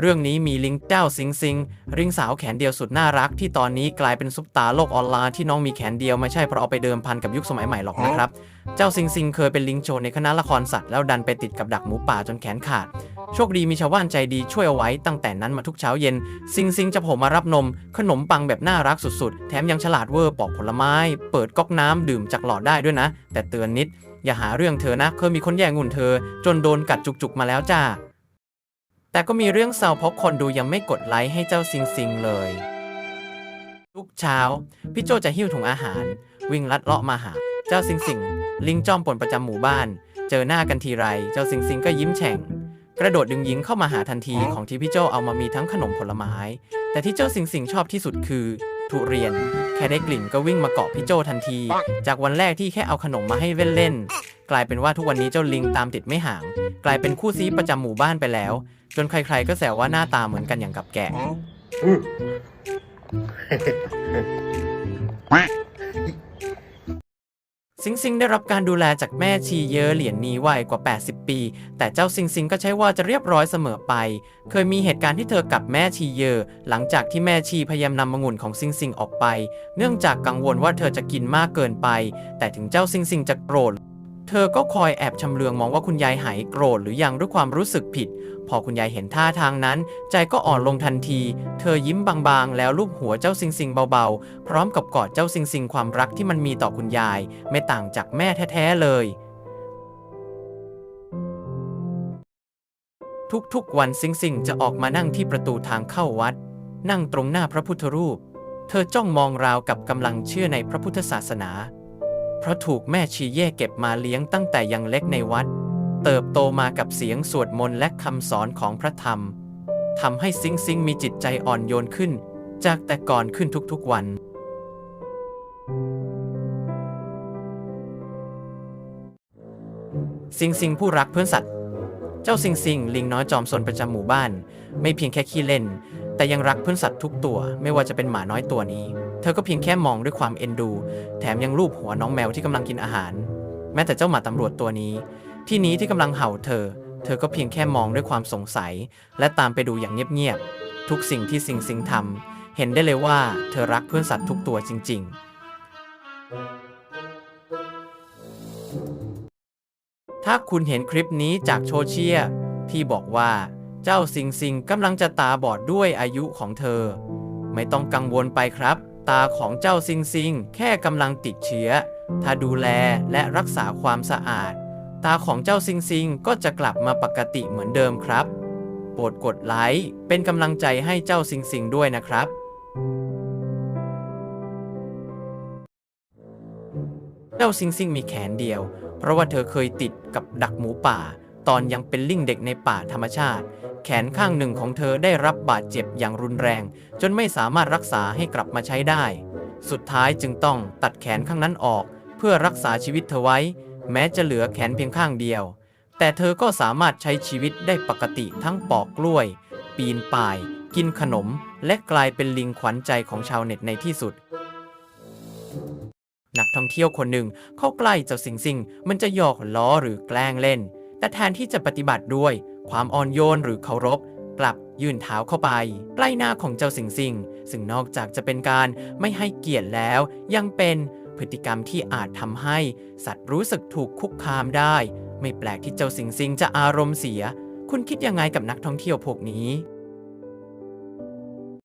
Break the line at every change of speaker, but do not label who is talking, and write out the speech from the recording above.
เรื่องนี้มีลิงเจ้าซิงซิงริงสาวแขนเดียวสุดน่ารัก ที่ตอนนี้กลายเป็นซุปตาร์โลกออนไลน์ที่น้องมีแขนเดียวไม่ใช่เพราะเอาไปเดิมพันกับยุคสมัยใหม่หรอกนะครับ เจ้าซิงซิงเคยเป็นลิงโจรในคณะละครสัตว์แล้วดันไปติดกับดักหมูป่าจนแขนขาด โชคดีมีชาวบ้านใจดีช่วยเอาไว้ตั้งแต่นั้นมาทุกเช้าเย็นซิงซิงจะโผล่มารับนม ขนมปังแบบน่ารักสุดๆ แถมยังฉลาดเวอร์ปอกผลไม้ เปิดก๊อกน้ำดื่มจากหลอดได้ด้วยนะ แต่เตือนนิด อย่าหาเรื่องเธอนะเคยมีคนแย่งงุ่นเธอ จนโดนกัดจุกๆมาแล้วจ้า แต่ก็มีเรื่องเศร้าเพราะคนดูยังไม่กดไลค์ให้เจ้าซิงซิงเลย ทุกเช้า พี่โจจะหิ้วถุงอาหาร วิ่งลัดเลาะมาหา เจ้าซิงซิง ลิงจอมปนประจำหมู่บ้าน เจอหน้ากันทีไร เจ้าซิงซิงก็ยิ้มแฉ่ง กระโดดดึงหญิงเข้ามาหาทันทีของที่พี่โจเอามามีทั้งขนมผลไม้ แต่ที่เจ้าซิงซิงชอบที่สุดคือ ทุเรียน แค่ได้กลิ่นก็วิ่งมาเกาะพี่โจทันที จากวันแรกที่แค่เอาขนมมาให้เล่นเล่นๆ กลายเป็นว่าทุกวันนี้เจ้าลิงตามติดไม่ห่าง กลายเป็นคู่ซีประจำหมู่บ้านไปแล้ว จนใครๆก็แซวว่าหน้าตาเหมือนกันอย่างกับแกะ ซิงซิงได้รับการดูแลจากแม่ชีเยอะเหรียญนี้วัยกว่า 80 ปี แต่เจ้าซิงซิงก็ใช้ว่าจะเรียบร้อยเสมอไป เคยมีเหตุการณ์ที่เธอกับแม่ชีเยอะหลังจากที่แม่ชีพยายามนำมงุ่นของซิงซิงออกไป เนื่องจากกังวลว่าเธอจะกินมากเกินไป แต่ถึงเจ้าซิงซิงจะโกรธ เธอก็คอยแอบชำเลืองมองว่าคุณยายหายโกรธหรือยังด้วยความรู้สึกผิด พอคุณยายเห็นท่าทางนั้น ใจก็อ่อนลงทันที เธอยิ้มบางๆ แล้วลูบหัวเจ้าซิงซิงเบาๆ พร้อมกับกอดเจ้าซิงซิงความรักที่มันมีต่อคุณยาย ไม่ต่างจากแม่แท้ๆเลย ทุกๆวันซิงซิงจะออกมานั่งที่ประตูทางเข้าวัด นั่งตรงหน้าพระพุทธรูป เธอจ้องมองราวกับกำลังเชื่อในพระพุทธศาสนา เพราะถูกแม่ชีเย่เก็บมาเลี้ยงตั้งแต่ยังเล็กในวัด เติบโตมากับเสียงสวดมนต์และคำสอนของพระธรรมทำให้ซิงซิงมีจิตใจอ่อนโยนขึ้น จากแต่ก่อนขึ้นทุกๆวัน ซิงซิงผู้รักเพื่อนสัตว์เจ้าซิงซิงลิงน้อยจอมสนประจำหมู่บ้าน ไม่เพียงแค่ขี้เล่น แต่ยังรักเพื่อนสัตว์ทุกตัว ไม่ว่าจะเป็นหมาน้อยตัวนี้ เธอก็เพียงแค่มองด้วยความเอ็นดู แถมยังลูบหัวน้องแมวที่กำลังกินอาหาร แม้แต่เจ้าหมาตำรวจตัวนี้ ที่นี้ที่กำลังเห่าเธอ เธอก็เพียงแค่มองด้วยความสงสัย และตามไปดูอย่างเงียบๆทุกสิ่งที่ซิงซิงทำเห็นได้เลยว่าเธอรักเพื่อนสัตว์ทุกตัวจริง ๆ ถ้าคุณเห็นคลิปนี้จากโซเชียที่บอกว่าเจ้าซิงซิงกำลังจะตาบอดด้วยอายุของเธอ ไม่ต้องกังวลไปครับ ตาของเจ้าซิงซิงแค่กำลังติดเชื้อ ถ้าดูแลและรักษาความสะอาด ตาของเจ้าซิงซิงก็จะกลับมาปกติเหมือนเดิมครับ โปรดกดไลค์เป็นกำลังใจให้เจ้าซิงซิงด้วยนะครับ เจ้าซิงซิงมีแขนเดียว เพราะว่าเธอเคยติดกับดักหมูป่า ตอนยังเป็นลิงเด็กในป่าธรรมชาติ แขนข้างหนึ่งของเธอได้รับบาดเจ็บอย่างรุนแรง จนไม่สามารถรักษาให้กลับมาใช้ได้ สุดท้ายจึงต้องตัดแขนข้างนั้นออก เพื่อรักษาชีวิตเธอไว้ แม้จะเหลือแขนเพียงข้างเดียว แต่เธอก็สามารถใช้ชีวิตได้ปกติทั้งปอกกล้วย ปีนป่าย กินขนม และกลายเป็นลิงขวัญใจของชาวเน็ตในที่สุดนักท่องเที่ยวคนหนึ่งเข้าใกล้เจ้าสิงสิงมันจะหยอกล้อหรือแกล้งเล่น แต่แทนที่จะปฏิบัติด้วย ความอ่อนโยนหรือเคารพ กลับยื่นเท้าเข้าไป ใกล้หน้าของเจ้าสิงสิงซึ่งนอกจากจะเป็นการไม่ให้เกียรติแล้ว ยังเป็นพฤติกรรมที่อาจทำให้ สัตว์รู้สึกถูกคุกคามได้ ไม่แปลกที่เจ้าสิงสิงจะอารมณ์เสีย คุณคิดยังไงกับนักท่องเที่ยวพวกนี้